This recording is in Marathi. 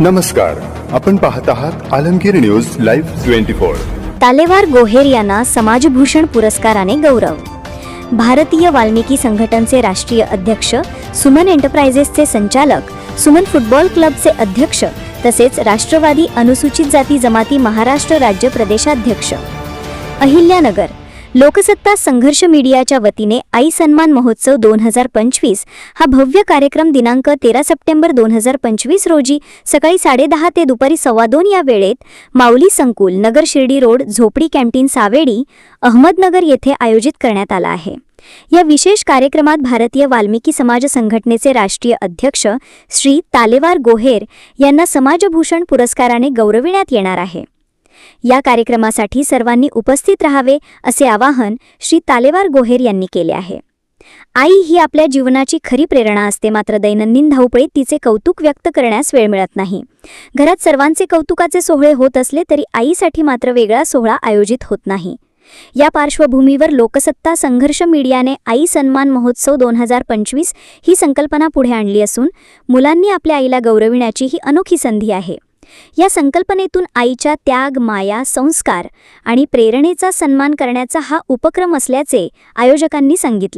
नमस्कार आपण पाहत आहात Alamgir news live twenty four. Talewar Goher यांना समाजभूषण पुरस्काराने गौरव. भारतीय वाल्मिकी संघटनचे राष्ट्रीय अध्यक्ष सुमन एंटरप्राइजेसचे संचालक सुमन फुटबॉल क्लबचे अध्यक्ष तसेच राष्ट्रवादी अनुसूचित जाती जमाती महाराष्ट्र राज्य प्रदेशाध्यक्ष. अहिल्यानगर लोकसत्ता संघर्ष मीडियाच्या वतीने आई सन्मान महोत्सव दोन हजार पंचवीस हा भव्य कार्यक्रम दिनांक तेरा सप्टेंबर दोन हजार पंचवीस रोजी सकाळी साडेदहा ते दुपारी सव्वा दोन या वेळेत माऊली संकुल नगर शिर्डी रोड झोपडी कॅन्टीन सावेडी अहमदनगर येथे आयोजित करण्यात आला आहे. या विशेष कार्यक्रमात भारतीय वाल्मिकी समाज संघटनेचे राष्ट्रीय अध्यक्ष श्री तालेवार गोहेर यांना समाजभूषण पुरस्काराने गौरविण्यात येणार आहे. या कार्यक्रमासाठी सर्वांनी उपस्थित राहावे असे आवाहन श्री तालेवार गोहेर यांनी केले आहे. आई ही आपल्या जीवनाची खरी प्रेरणा असते मात्र दैनंदिन धावपळीत तिचे कौतुक व्यक्त करण्यास वेळ मिळत नाही. घरात सर्वांचे कौतुकाचे सोहळे होत असले तरी आईसाठी मात्र वेगळा सोहळा आयोजित होत नाही. या पार्श्वभूमीवर लोकसत्ता संघर्ष मीडियाने आई सन्मान महोत्सव दोन हजार पंचवीस ही संकल्पना पुढे आणली असून मुलांनी आपल्या आईला गौरविण्याची ही अनोखी संधी आहे. या संकल्पनेतून आईच्या त्याग माया संस्कार आणि प्रेरणेचा सन्मान करण्याचा हा उपक्रम असल्याचे आयोजकांनी सांगितले.